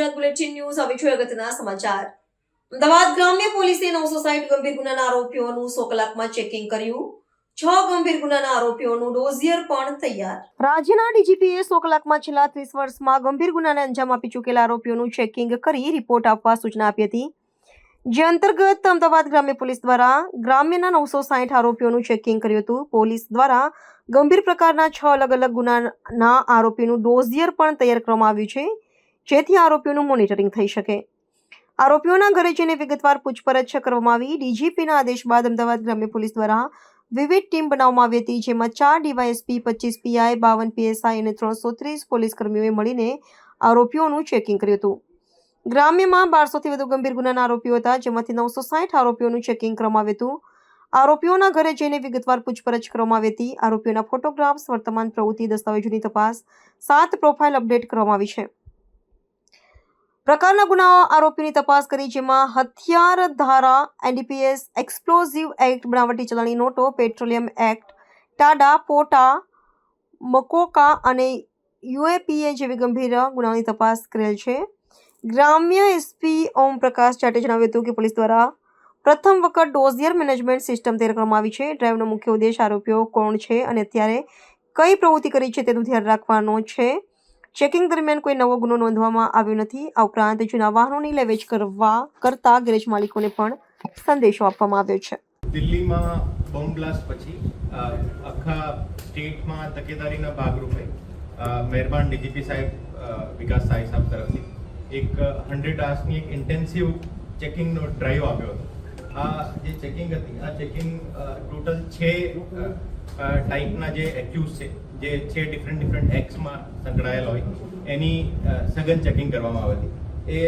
આજના bulletin news. હવે જોઈએ અગત્યના સમાચાર. અમદાવાદ ગ્રામ્ય પોલીસે નવસો સાઈઠ ગંભીર ગુનાના આરોપીઓનું સો કલાકમાં ચેકિંગ કર્યું. છ ગંભીર ગુનાના આરોપીઓનું ડોઝિયર પણ તૈયાર. રાજ્યના ડીજીપીએ સો કલાકમાં છેલ્લા ત્રીસ વર્ષમાં ગંભીર ગુનાને અંજામ આપી ચૂકેલા આરોપીઓનું ચેકિંગ કરી રિપોર્ટ આપવા સૂચના આપી હતી. જે અંતર્ગત અમદાવાદ ગ્રામ્ય પોલીસ દ્વારા ગ્રામ્યના નવસો સાઠ આરોપીઓનું ચેકિંગ કર્યું હતું. પોલીસ દ્વારા ગંભીર પ્રકારના છ અલગ અલગ ગુનાના આરોપીનું ડોઝિયર પણ તૈયાર કરવામાં આવ્યું છે. જેથી આરોપીઓનું મોનિટરિંગ થઈ શકે. આરોપીઓના ઘરે જઈને વિગતવાર પૂછપરછ કરવામાં આવી. ડીજીપીના આદેશ બાદ અમદાવાદ ગ્રામ્ય પોલીસ દ્વારા વિવિધ ટીમ બનાવવામાં આવી હતી, જેમાં ચાર ડીવાયએસપી, પચીસ પીઆઈ, બાવન પીએસઆઈ અને ત્રણસો ત્રીસ પોલીસ કર્મીઓએ મળીને આરોપીઓનું ચેકિંગ કર્યું હતું. ગ્રામ્યમાં બારસોથી વધુ ગંભીર ગુનાના આરોપીઓ હતા, જેમાંથી નવસો સાઠ આરોપીઓનું ચેકિંગ કરવામાં આવ્યું હતું. આરોપીઓના ઘરે જઈને વિગતવાર પૂછપરછ કરવામાં આવી હતી. આરોપીઓના ફોટોગ્રાફ્સ, વર્તમાન પ્રવૃત્તિ, દસ્તાવેજોની તપાસ, સાત પ્રોફાઇલ અપડેટ કરવામાં આવી છે. પ્રકારના ગુનાઓ આરોપીની તપાસ કરી જેમાં હથિયાર ધારા એનડીપીએસ એક્સપ્લોઝિવ એક્ટ બનાવટી ચલણી નોટો પેટ્રોલિયમ એક્ટ ટાડા, પોટા, મકોકા અને યુએપીએ જેવી ગંભીર ગુનાઓની તપાસ કરેલ છે. ગ્રામ્ય એસપી ઓમ પ્રકાશ ચાટે જણાવ્યું હતું કે પોલીસ દ્વારા પ્રથમ વખત ડોઝિયર મેનેજમેન્ટ સિસ્ટમ તૈયાર કરવામાં આવી છે. ડ્રાઈવનો મુખ્ય ઉદ્દેશ આરોપીઓ કોણ છે અને અત્યારે કઈ પ્રવૃત્તિ કરી છે તેનું ધ્યાન રાખવાનો છે. ચેકિંગ દરમિયાન કોઈ નવો ગુનો નોંધવામાં આવ્યો નથી. આ ઉપરાંત જૂના વાહનોની લેવેચ કરવા કરતા ગેરેજ માલિકોને પણ સંદેશો આપવામાં આવ્યો છે. દિલ્હીમાં બોમ્બ બ્લાસ્ટ પછી આખા સ્ટેટમાં તકેદારીના ભાગરૂપે મહેરબાન ડીજીપી સાહેબ વિકાસ સાઈ સાહેબ તરફથી એક હંડ્રેડ આર્સની એક ઇન્ટેન્સિવ ચેકિંગનો ડ્રાઈવ આવ્યો હતો. આ જે ચેકિંગ હતી, આ ચેકિંગ ટોટલ છે ટાઈપના જે એક્યુઝ છે જે છે ડિફરન્ટ ડિફરન્ટ એક્સમાં સંકળાયેલ હોય, એની સઘન ચેકિંગ કરવામાં આવે હતી એ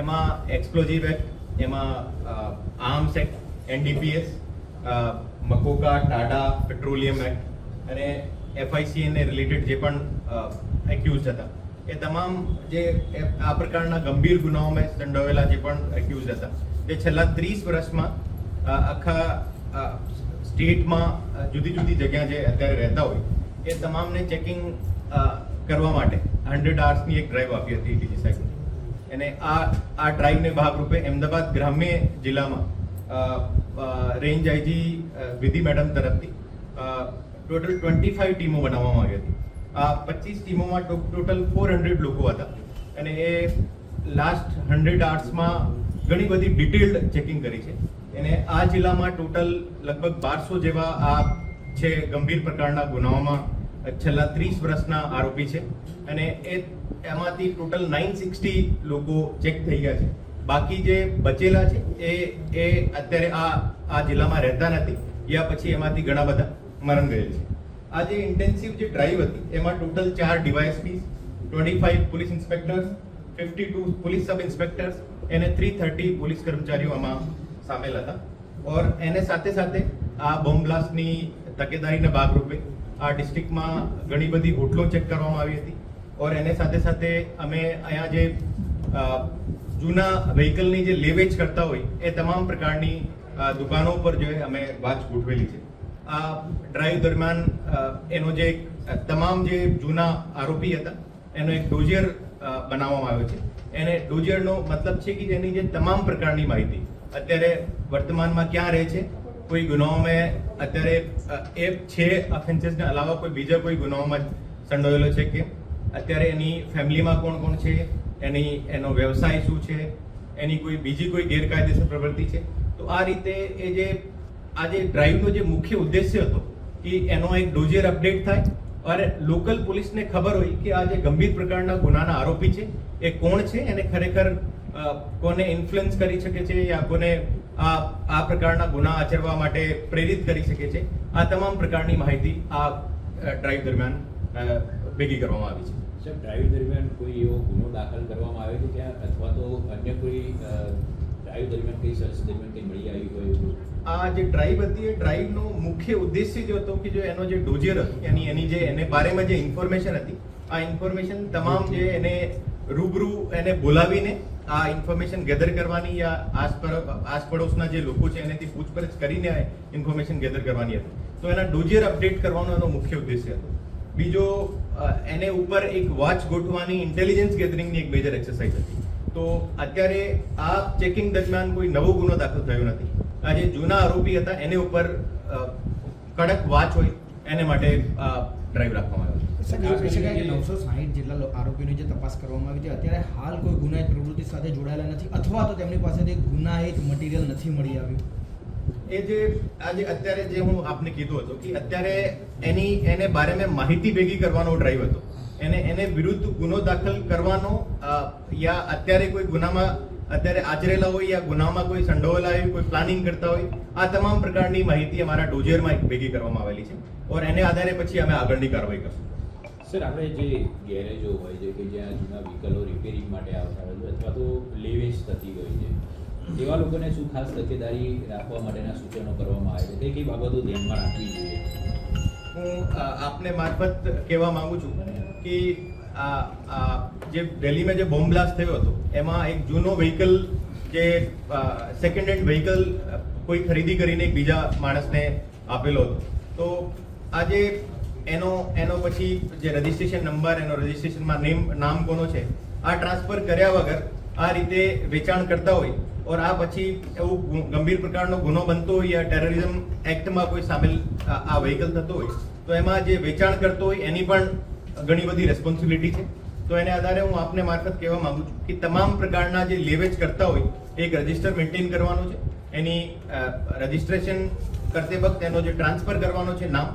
એમાં એક્સપ્લોઝિવ એક્ટ એમાં arms act NDPS MCOCA Tata petroleum act અને એફઆઈસીએને રિલેટેડ જે પણ એક્યુઝ હતા. એ તમામ જે આ પ્રકારના ગંભીર ગુનાઓમાં સંડોવેલા જે પણ એક્યુઝ હતા. તે છેલ્લા ત્રીસ વર્ષમાં આખા સ્ટેટમાં જુદી જુદી જગ્યા જે અત્યારે રહેતા હોય એ તમામને ચેકિંગ કરવા માટે. હંડ્રેડ આર્સની એક ડ્રાઈવ આપી હતી ડીજી સાહેબ અને આ આ ડ્રાઈવને ભાગરૂપે અમદાવાદ ગ્રામ્ય જિલ્લામાં રેન્જ આઈજી વિધિ મેડમ તરફથી ટોટલ ટ્વેન્ટી ફાઈવ ટીમો બનાવવામાં આવી હતી. આ પચીસ ટીમોમાં ટોટલ ફોર હંડ્રેડ લોકો હતા. અને એ લાસ્ટ હંડ્રેડ આર્ટ્સમાં ઘણી બધી ડિટેલ્ડ ચેકિંગ કરી છે. અને આ જિલ્લામાં ટોટલ લગભગ બારસો જેવા આ છે ગંભીર પ્રકારના ગુનાઓમાં છેલ્લા ત્રીસ વર્ષના આરોપી છે અને એ એમાંથી ટોટલ નાઇન સિક્સટી લોકો ચેક થઈ ગયા છે. બાકી જે બચેલા છે એ એ અત્યારે આ આ જિલ્લામાં રહેતા નથી. યા પછી એમાંથી ઘણા બધા મરણ ગયેલ છે. આ જે ઇન્ટેન્સિવ જે ડ્રાઈવ હતી, એમાં ટોટલ ચાર DYSP twenty five police inspectors fifty two police sub inspectors અને થ્રી થર્ટી પોલીસ કર્મચારીઓ આમાં સામેલ હતા. ઓર એને સાથે સાથે આ બોમ્બ બ્લાસ્ટની તકેદારીના ભાગરૂપે આ ડિસ્ટ્રિક્ટમાં ઘણી બધી હોટલો ચેક કરવામાં આવી હતી. ઓર એને સાથે સાથે અમે અહીંયા જે જૂના વ્હીકલની જે લેવેચ કરતા હોય, એ તમામ પ્રકારની દુકાનો પર જે અમે વાચ ગોઠવેલી છે. આ ડ્રાઈવ દરમિયાન એનો જે તમામ જે જૂના આરોપી હતા, એનો એક ડોઝિયર બનાવવામાં આવ્યો છે. એને ડોઝિયરનો મતલબ છે કે એની જે તમામ પ્રકારની માહિતી અત્યારે વર્તમાનમાં ક્યાં રહે છે કોઈ ગુનાઓમાં અત્યારે એ છે ઓફેન્સીસને અલાવા કોઈ બીજા કોઈ ગુનાઓમાં સંડોયેલો છે કે અત્યારે એની ફેમિલીમાં કોણ કોણ છે, એની, એનો વ્યવસાય શું છે, એની કોઈ બીજી કોઈ ગેરકાયદેસર પ્રવૃત્તિ છે? તો આ રીતે એ જે, આ જે ડ્રાઈવનો જે મુખ્ય ઉદ્દેશ્ય હતો કે એનો એક ડોઝિયર અપડેટ થાય અને લોકલ પોલીસને ખબર હોય કે આ જે ગંભીર પ્રકારના ગુનાના આરોપી છે, એ કોણ છે, એને ખરેખર કોને ઇન્ફ્લુઅન્સ કરી શકે છે, યા કોને આ આ પ્રકારના ગુના આચરવા માટે પ્રેરિત કરી શકે છે. આ તમામ પ્રકારની માહિતી આ ડ્રાઈવ દરમિયાન ભેગી કરવામાં આવી છે. સાહેબ ડ્રાઈવ દરમિયાન કોઈ એવો ગુનો દાખલ કરવામાં આવે છે ત્યાં અથવા તો અન્ય કોઈ ડ્રાઈવ દરમિયાન કઈ સર્ચ દરમિયાન કંઈ મળી આવી હોય એવું આ જે ડ્રાઈવ હતી એ ડ્રાઈવનો મુખ્ય ઉદ્દેશ્ય જો હતો કે જો એનો જે ડોજર હતો એની એની જે એને બારેમાં જે ઇન્ફોર્મેશન હતી આ ઇન્ફોર્મેશન તમામ જે એને રૂબરૂ એને બોલાવીને આ ઇન્ફોર્મેશન ગેધર કરવાની યા આસપર આસપડોશના જે લોકો છે એનાથી પૂછપરછ કરીને ઇન્ફોર્મેશન ગેધર કરવાની હતી. તો એના ડોઝિયર અપડેટ કરવાનો એનો મુખ્ય ઉદ્દેશ્ય હતો. બીજો એને ઉપર એક વોચ ગોઠવાની ઇન્ટેલિજન્સ ગેધરિંગની એક મેજર એક્સરસાઇઝ હતી. તો અત્યારે આ ચેકિંગ દરમિયાન કોઈ નવો ગુનો દાખલ થયો નથી. આ જે જૂના આરોપી હતા, એને ઉપર કડક વાચ હોય, એને માટે ડ્રાઈવ રાખવામાં આવ્યો છે નવસો સાહીઠ જેટલા આરોપીની જે તપાસ કરવામાં આવી છે અત્યારે હાલ કોઈ ગુનાહિત પ્રવૃત્તિ સાથે જોડાયેલા નથી અથવા તો તેમની પાસેથી ગુનાહિત મટીરિયલ નથી મળી આવ્યું. એ જે આજે અત્યારે જે હું આપને કીધું હતું કે અત્યારે એની એને બારે મેં માહિતી ભેગી કરવાનો ડ્રાઈવ હતો. એને એને વિરુદ્ધ ગુનો દાખલ કરવાનો યા અત્યારે કોઈ ગુનામાં અત્યારે આચરેલા હોય યા ગુનામાં કોઈ સંડોવેલા હોય કોઈ પ્લાનિંગ કરતા હોય આ તમામ પ્રકારની માહિતી અમારા ડોઝિયરમાં ભેગી કરવામાં આવેલી છે. ઓર એને આધારે પછી અમે આગળની કાર્યવાહી કરશું. સર આપણે જે ગેરેજો હોય છે કે જ્યાં જૂના વ્હીકલો રિપેરિંગ માટે આવતા હોય છે અથવા તો લેવેજ થતી હોય છે એવા લોકોને શું ખાસ તકેદારી રાખવા માટેના સૂચનો કરવામાં આવે છે? કઈ કઈ બાબતો ધ્યાનમાં રાખવી જોઈએ? હું આપને મારફત કહેવા માંગુ છું કે આ જે દિલ્હીમાં જે બોમ્બ બ્લાસ્ટ થયો હતો એમાં એક જૂનો વ્હીકલ જે સેકન્ડ હેન્ડ વ્હીકલ કોઈ ખરીદી કરીને એક બીજા માણસને આપેલો હતો. તો આજે એનો એનો પછી જે રજિસ્ટ્રેશન નંબર એનો રજિસ્ટ્રેશનમાં નેમ નામ કોનો છે, આ ટ્રાન્સફર કર્યા વગર આ રીતે વેચાણ કરતા હોય ઓર આ પછી એવું ગંભીર પ્રકારનો ગુનો બનતો હોય યા ટેરરિઝમ એક્ટમાં કોઈ સામેલ, આ વ્હીકલ થતો હોય, તો એમાં જે વેચાણ કરતો હોય એની પણ ઘણી બધી રેસ્પોન્સિબિલિટી છે. તો એને આધારે હું આપને મારફત કહેવા માંગુ છું કે તમામ પ્રકારના જે લેવેચ કરતા હોય, એક રજિસ્ટર મેન્ટેન કરવાનું છે. એની રજિસ્ટ્રેશન કરતી વખત એનો જે ટ્રાન્સફર કરવાનો છે નામ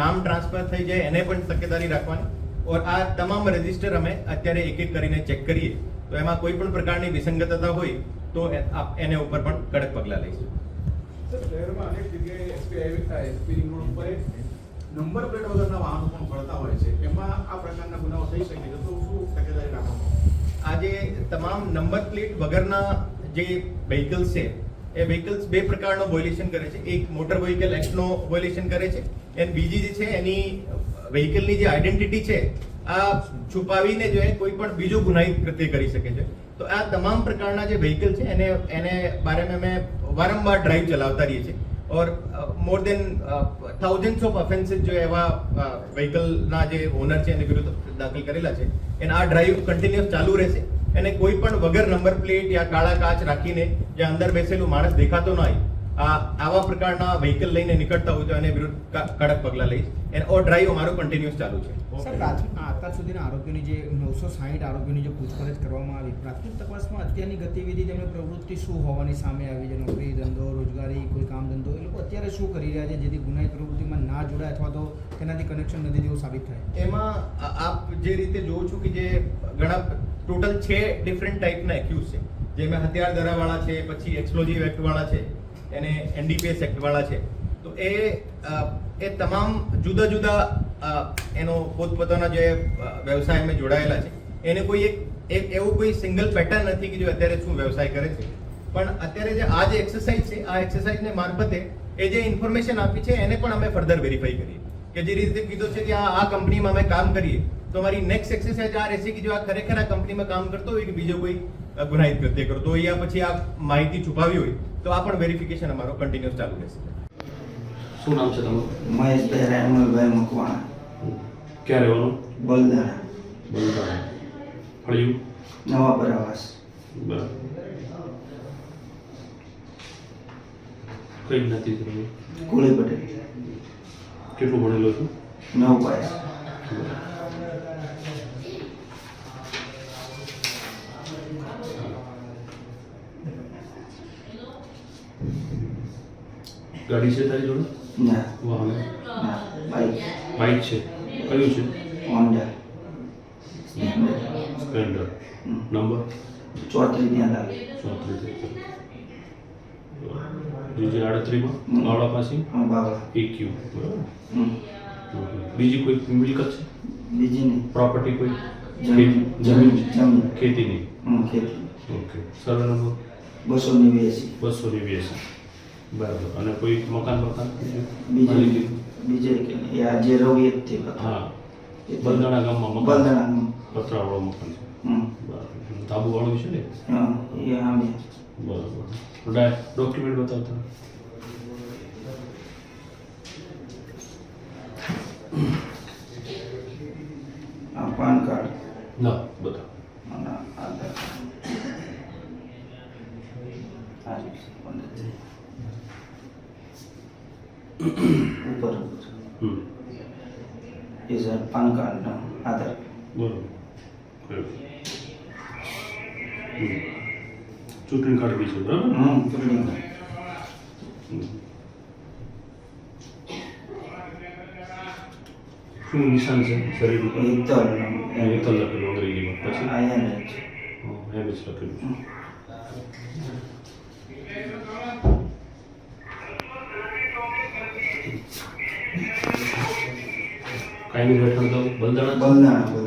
નામ ટ્રાન્સફર થઈ જાય એને પણ તકેદારી રાખવાની. ઓર આ તમામ રજિસ્ટર અમે અત્યારે એક એક કરીને ચેક કરીએ. તો એમાં કોઈ પણ પ્રકારની વિસંગતતા હોય તો એને ઉપર પણ કડક પગલાં લઈશું. સર શહેરમાં અનેક જગ્યાએ એસપી એસપી રોડ ઉપર નંબર પ્લેટ વગરના વાહનો પણ ફરતા હોય છે. એમાં આ પ્રકારના ગુનાઓ થઈ શકે છે તો શું તકેદારી રાખવામાં આજે તમામ નંબર પ્લેટ વગરના જે વ્હીકલ્સ છે એ વ્હીકલ્સ બે પ્રકારનો વોલ્યુશન કરે છે. એક મોટર વ્હીકલ એક્ટનો વોલ્યુશન કરે છે અને બીજી જે છે, એની વ્હીકલની જે આઈડેન્ટિટી છે, આ છુપાવીને જો એ કોઈ પણ બીજું ગુનાહિત કૃત્ય કરી શકે છે. તો આ તમામ પ્રકારના જે વ્હીકલ છે, એને એને બારેમાં અમે વારંવાર ડ્રાઈવ ચલાવતા રહીએ છીએ. Or more than thousands of offences જો એવા વ્હીકલના જે ઓનર છે, એને વિરુદ્ધ દાખલ કરેલા છે, એને આ ડ્રાઈવ કન્ટિન્યુઅસ ચાલુ રહેશે. અને કોઈ પણ વગર નંબર પ્લેટ યા કાળા કાચ રાખીને જે અંદર બેસેલું માણસ દેખાતો ન હોય આવા પ્રકારના વ્હીકલ લઈને નીકળતા હોય તો એને વિરુદ્ધ ક- કડક પગલાં લઈશ. અને ઓ ડ્રાઈવ અમારો કન્ટિન્યુઅસ ચાલુ છે. સર અત્યાર સુધીના આરોપીઓની જે નવસો સાહીઠ આરોપીઓની જે પૂછપરછ કરવામાં આવી પ્રાથમિક તપાસમાં અત્યારની ગતિવિધિ તેમની પ્રવૃત્તિ શું હોવાની સામે આવી છે? નોકરી ધંધો રોજગારી કોઈ કામ ધંધો એ લોકો અત્યારે શું કરી રહ્યા છે જેથી ગુનાહિત પ્રવૃત્તિમાં ના જોડાય અથવા તો તેનાથી કનેક્શન નથી તેવું સાબિત થાય? એમાં આપ જે રીતે જોઉં છું કે જે ઘણા ટોટલ છે ડિફરન્ટ ટાઈપના એક્યુઝ છે. જેમાં હથિયાર ધરાવાળા છે પછી એક્સપ્લોઝિવ એક્ટવાળા છે. એને એનડીપીએસ એક્ટવાળા છે. તો એ એ તમામ જુદા જુદા એનો પોતપોતાના જે વ્યવસાયમાં જોડાયેલા છે. એને કોઈ એક એક, એવું કોઈ સિંગલ પેટર્ન નથી કે જો અત્યારે શું વ્યવસાય કરે છે. પણ અત્યારે જે આ જે એક્સરસાઇઝ છે, આ એક્સરસાઇઝને મારફતે એ જે ઇન્ફોર્મેશન આપી છે, એને પણ અમે ફર્ધર વેરીફાઈ કરીએ. કે જે રીતે કીધું છે કે આ આ કંપનીમાં અમે કામ કરીએ, તો અમારી નેક્સ્ટ એક્સરસાઇઝ આ રહેશે કે જો આ ખરેખર આ કંપનીમાં કામ કરતો હોય કે બીજો કોઈ ગુનાહિત કૃત્ય કરતો હોય યા પછી આ માહિતી છુપાવી હોય તો આ પણ વેરિફિકેશન અમારો કન્ટિન્યુઅસ ચાલુ રહેશે. શું નામ છે તમારું? મહેશભાઈ રાયમલભાઈ મકવાણા. ક્યાં રહેવાનું? બલદાણા બલદાણા ફળિયું? નવા બરાવાસ કઈ નથી તમે કુળી પટેલ. કેટલું ભણેલો છું નવ પાસ ગાડી છે તારી જોડે? ના. વાહન? ના બાઈક બાઇક છે. કયું છે? હોન્ડા. સ્પ્લેન્ડર નંબર ચોત્રીસ ત્યાં લાગે ચોત્રીસ. બીજી આડત્રીમાં. બાવળા પાસે હા બાબા એક્યુ બરાબર. બીજી કોઈ મિલકત છે? બીજી નહીં. પ્રોપર્ટી કોઈ? જમીન. જમીન. ખેતીની? ખેતી. ઓકે. Survey number? બસો નેવ્યાસી. બસો નેવ્યાસી. બરાબર. અને કોઈ મકાન મકાન બીજે બીજે આ જે રવિ જ હા. બંધાણા ગામમાં બંધાણા પતરાવાળો મકાન છે. તાબુ વાળું છે ને? એ હા બરાબર. ડોક્યુમેન્ટ બતાવતા આ પાન કાર્ડ. ના બતાવો. આધાર કાર્ડ. ઉપર હમ એ સાહેબ પાન કાર્ડ આધાર બરોબર બરોબર. હમ. ચૂંટણી કાર્ડ બી છે બરાબર હમ ચૂંટણી કાર્ડ હમ. શું નિશાન છે શરીર ઉપર એ તલ એ તો લખેલું અંગ્રેજીમાં પછી અહીંયા જ હં, એમ જ લખેલું છે કાયમી હેઠળ તો બલદાણા બલદાણા બોલ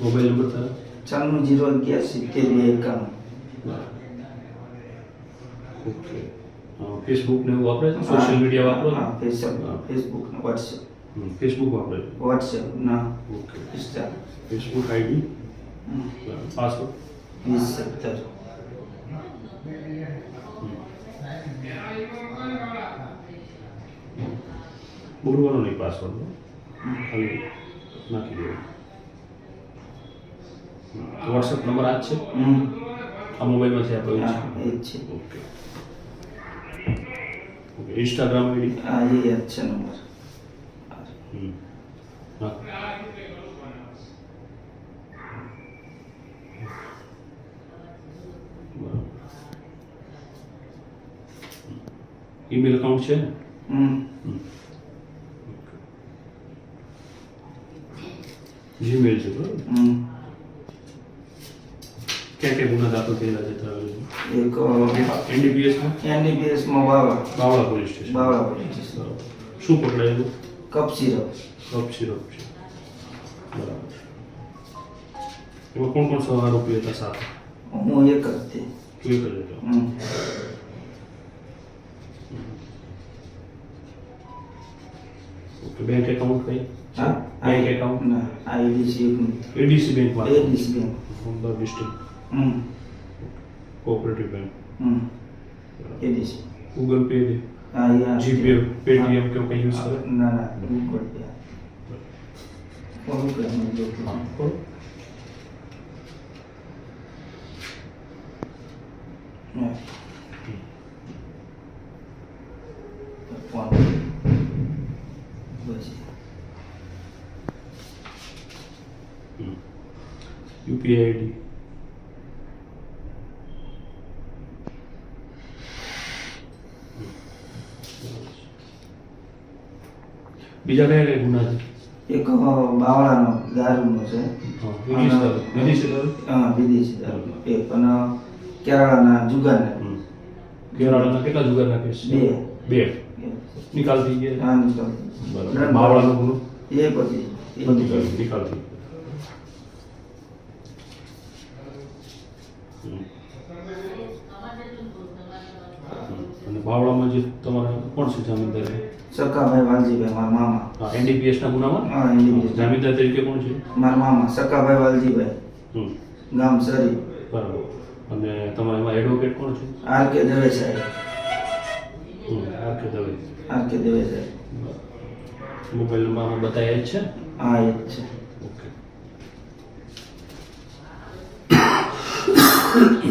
મોબાઈલ નંબર તારા ચાલનું જીરો અગિયાર સિત્તેર બે એકાણું ઓકે ફેસબુક ને એવું વાપરે છે સોશિયલ મીડિયા વાપરો છો? હા Facebook Facebook WhatsApp hmm, Facebook વાપરે છે વોટ્સએપ ના okay Insta Facebook ID password વીસ સત્તર બોલવાનો નહીં પાસવર્ડ ખાલી નાખી દેવો વોટ્સએપ નંબર આ છે? આ મોબાઈલમાં એ જ છે. ઓકે. Okay Instagram ID? હા એ જ છે નંબર. હા. ઈમેલ એકાઉન્ટ છે? ને હમ. જીમેલ છે બરાબર હમ ક્યાં ક્યાં ગુના દાખલ થયેલા છે તારા એક એનડીપીએસમાં એનડીપીએસમાં Bavla Bavla police station Bavla police station શું પકડાયેલું કપ સિરપ કપ સિરપ છે બરાબર એમાં કોણ કોણ સહ આરોપી હતા સાથે હું એક જ તે તું એક જ હતો ઓકે બેંક એકાઉન્ટ કઈ હા બેંક એકાઉન્ટ ના આઈડીસી એડીસી બેંકમાં ADC bank Ahmedabad district hmm cooperative bank hmm ADC Google Pay હા એ આ જીપે પેટીએમ કે કંઈ યુઝ કરે ના ના ગૂગલ પે ફોન કરે મને જો હા ખોલો. હા. ફોન બસ યુપીઆઈ આઈડી. બીજા કયા કયા ગુના છે? એક બાવળાનો દારૂનો છે. વિદેશ એક અને કેરાળાના જુગારના કેરાળાના કેટલા જુગારના કેસ બે. બે. નિકાલ થઈ ગયા? હા નિકાલ. બરાબર. માવડાનો ગુનો? એ પછી. નિકાલ થઈ ગયો. હમ. હમ. અને બાવળામાં જે તમારા કોણ છે જામીનદાર સકાભાઈ વાલજીભાઈ મારા મામા. હા એનડીપીએસ ના ગુનામાં? હા એનડીપીએસ. જામીનદાર તરીકે કોણ છે? મારા મામા સકાભાઈ વાલજીભાઈ. હમ. ગામ સરી. બરાબર. અને તમારા એમાં એડવોકેટ કોણ છે? આર કે દવે સાહેબ. હમ R K Dave. R K Dave સાહેબ. મોબાઈલ નંબર બતાવ્યા છે? હા એ છે.